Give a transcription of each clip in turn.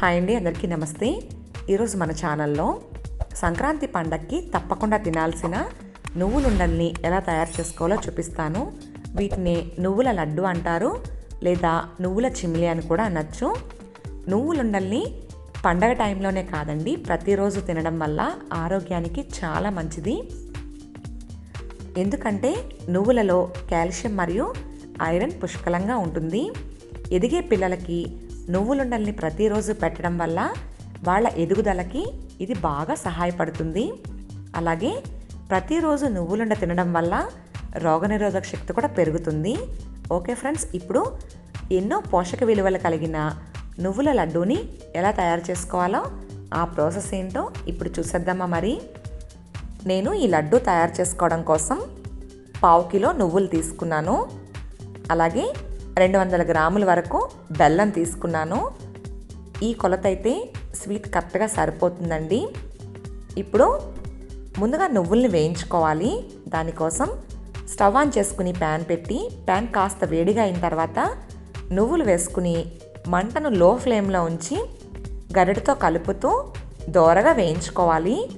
Hi అండి అందరికీ నమస్తే. ఈరోజు మన ఛానల్లో సంక్రాంతి పండక్కి తప్పకుండా తినాల్సిన నువ్వులుండల్ని ఎలా తయారు చేసుకోవాలో చూపిస్తాను. వీటిని నువ్వుల లడ్డు అంటారు లేదా నువ్వుల చిమిలి అని కూడా అనొచ్చు. నువ్వులుండల్ని పండగ టైంలోనే కాదండి ప్రతిరోజు తినడం వల్ల ఆరోగ్యానికి చాలా మంచిది. ఎందుకంటే నువ్వులలో కాల్షియం మరియు ఐరన్ పుష్కలంగా ఉంటుంది. ఎదిగే పిల్లలకి నువ్వులుండల్ని ప్రతిరోజు పెట్టడం వల్ల వాళ్ళ ఎదుగుదలకి ఇది బాగా సహాయపడుతుంది. అలాగే ప్రతిరోజు నువ్వులుండ తినడం వల్ల రోగనిరోధక శక్తి కూడా పెరుగుతుంది. ఓకే ఫ్రెండ్స్ ఇప్పుడు ఎన్నో పోషక విలువలు కలిగిన నువ్వుల లడ్డూని ఎలా తయారు చేసుకోవాలో ఆ ప్రాసెస్ ఏంటో ఇప్పుడు చూసేద్దామా మరి. నేను ఈ లడ్డు తయారు చేసుకోవడం కోసం పావు కిలో నువ్వులు తీసుకున్నాను. అలాగే రెండు వందల గ్రాముల వరకు బెల్లం తీసుకున్నాను. ఈ కొలత అయితే స్వీట్ కరెక్ట్గా సరిపోతుందండి. ఇప్పుడు ముందుగా నువ్వుల్ని వేయించుకోవాలి. దానికోసం స్టవ్ ఆన్ చేసుకుని ప్యాన్ పెట్టి ప్యాన్ కాస్త వేడిగా అయిన తర్వాత నువ్వులు వేసుకుని మంటను లో ఫ్లేమ్లో ఉంచి గరిటతో కలుపుతూ దోరగా వేయించుకోవాలి.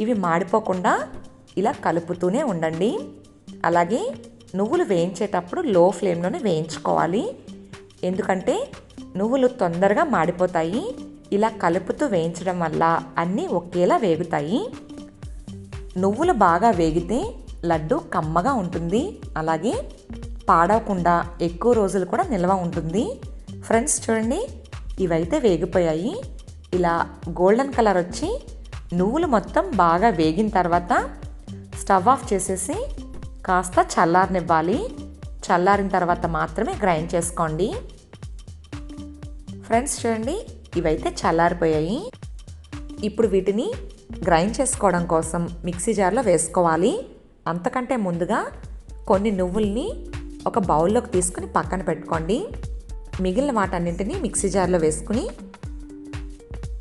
ఇవి మాడిపోకుండా ఇలా కలుపుతూనే ఉండండి. అలాగే నువ్వులు వేయించేటప్పుడు లో ఫ్లేమ్లోనే వేయించుకోవాలి. ఎందుకంటే నువ్వులు తొందరగా మాడిపోతాయి. ఇలా కలుపుతూ వేయించడం వల్ల అన్నీ ఒకేలా వేగుతాయి. నువ్వులు బాగా వేగితే లడ్డు కమ్మగా ఉంటుంది. అలాగే పాడవకుండా ఎక్కువ రోజులు కూడా నిల్వ ఉంటుంది. ఫ్రెండ్స్ చూడండి ఇవైతే వేగిపోయాయి. ఇలా గోల్డెన్ కలర్ వచ్చి నువ్వులు మొత్తం బాగా వేగిన తర్వాత స్టవ్ ఆఫ్ చేసేసి కాస్త చల్లారనివ్వాలి. చల్లారిన తర్వాత మాత్రమే గ్రైండ్ చేసుకోండి. ఫ్రెండ్స్ చూడండి ఇవైతే చల్లారిపోయాయి. ఇప్పుడు వీటిని గ్రైండ్ చేసుకోవడం కోసం మిక్సీ జార్లో వేసుకోవాలి. అంతకంటే ముందుగా కొన్ని నువ్వుల్ని ఒక బౌల్లోకి తీసుకుని పక్కన పెట్టుకోండి. మిగిలిన వాటన్నింటినీ మిక్సీ జార్లో వేసుకుని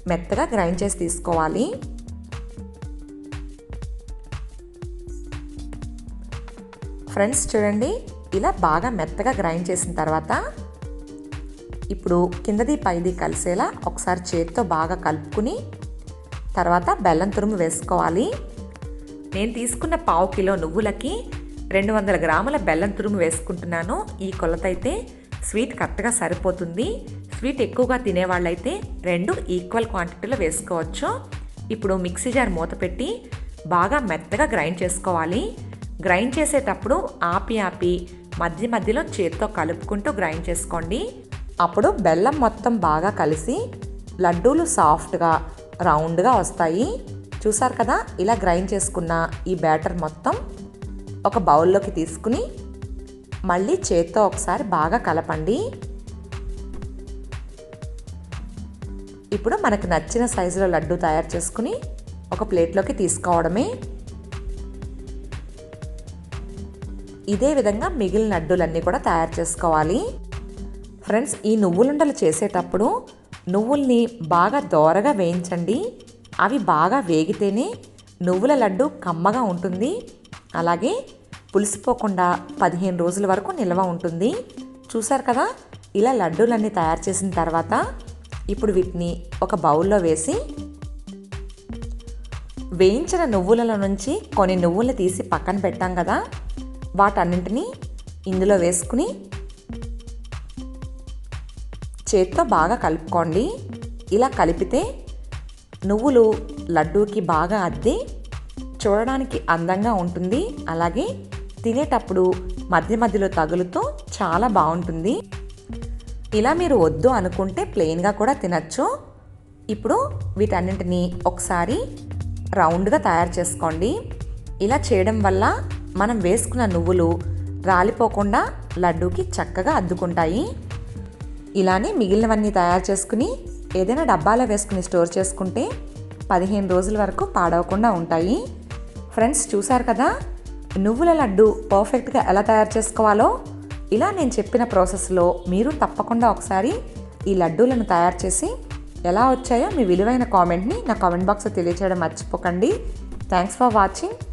మెత్తగా గ్రైండ్ చేసి తీసుకోవాలి. ఫ్రెండ్స్ చూడండి. ఇలా బాగా మెత్తగా గ్రైండ్ చేసిన తర్వాత ఇప్పుడు కిందది పైది కలిసేలా ఒకసారి చేతితో బాగా కలుపుకుని తర్వాత బెల్లం తురుము వేసుకోవాలి. నేను తీసుకున్న పావు కిలో నువ్వులకి రెండు వందల గ్రాముల బెల్లం తురుము వేసుకుంటున్నాను. ఈ కొలత అయితే స్వీట్ కరెక్ట్గా సరిపోతుంది. స్వీట్ ఎక్కువగా తినేవాళ్ళైతే రెండు ఈక్వల్ క్వాంటిటీలో వేసుకోవచ్చు. ఇప్పుడు మిక్సీ జార్ మూత పెట్టి బాగా మెత్తగా గ్రైండ్ చేసుకోవాలి. గ్రైండ్ చేసేటప్పుడు ఆపి ఆపి మధ్య మధ్యలో చేతితో కలుపుకుంటూ గ్రైండ్ చేసుకోండి. అప్పుడు బెల్లం మొత్తం బాగా కలిసి లడ్డూలు సాఫ్ట్గా రౌండ్గా వస్తాయి. చూసారు కదా ఇలా గ్రైండ్ చేసుకున్న ఈ బ్యాటర్ మొత్తం ఒక బౌల్లోకి తీసుకుని మళ్ళీ చేత్తో ఒకసారి బాగా కలపండి. ఇప్పుడు మనకు నచ్చిన సైజులో లడ్డు తయారు చేసుకుని ఒక ప్లేట్లోకి తీసుకోవడమే. ఇదే విధంగా మిగిలిన అడ్డులన్నీ కూడా తయారు చేసుకోవాలి. ఫ్రెండ్స్ ఈ నువ్వులుండలు చేసేటప్పుడు నువ్వుల్ని బాగా దోరగా వేయించండి. అవి బాగా వేగితేనే నువ్వుల లడ్డు కమ్మగా ఉంటుంది. అలాగే పులిసిపోకుండా పదిహేను రోజుల వరకు నిల్వ ఉంటుంది. చూసారు కదా? ఇలా లడ్డూలన్నీ తయారు చేసిన తర్వాత ఇప్పుడు వీటిని ఒక బౌల్లో వేసి వేయించిన నువ్వులలో నుంచి కొన్ని నువ్వులు తీసి పక్కన పెట్టాం కదా? వాటన్నింటినీ ఇందులో వేసుకుని చేత్తో బాగా కలుపుకోండి. ఇలా కలిపితే నువ్వులు లడ్డూకి బాగా అద్ది చూడడానికి అందంగా ఉంటుంది. అలాగే తినేటప్పుడు మధ్య మధ్యలో తగులుతూ చాలా బాగుంటుంది. ఇలా మీరు వద్దు అనుకుంటే ప్లెయిన్గా కూడా తినచ్చు. ఇప్పుడు వీటన్నింటినీ ఒకసారి రౌండ్గా తయారు చేసుకోండి. ఇలా చేయడం వల్ల మనం వేసుకున్న నువ్వులు రాలిపోకుండా లడ్డూకి చక్కగా అద్దుకుంటాయి. ఇలానే మిగిలినవన్నీ తయారు చేసుకుని ఏదైనా డబ్బాలో వేసుకుని స్టోర్ చేసుకుంటే పదిహేను రోజుల వరకు పాడవకుండా ఉంటాయి. ఫ్రెండ్స్ చూసారు కదా? నువ్వుల లడ్డు పర్ఫెక్ట్గా ఎలా తయారు చేసుకోవాలో? ఇలా నేను చెప్పిన ప్రాసెస్లో మీరు తప్పకుండా ఒకసారి ఈ లడ్డూలను తయారు చేసి ఎలా వచ్చాయో మీ విలువైన కామెంట్ని నా కామెంట్ బాక్స్లో తెలియచేయడం మర్చిపోకండి. Thanks for watching.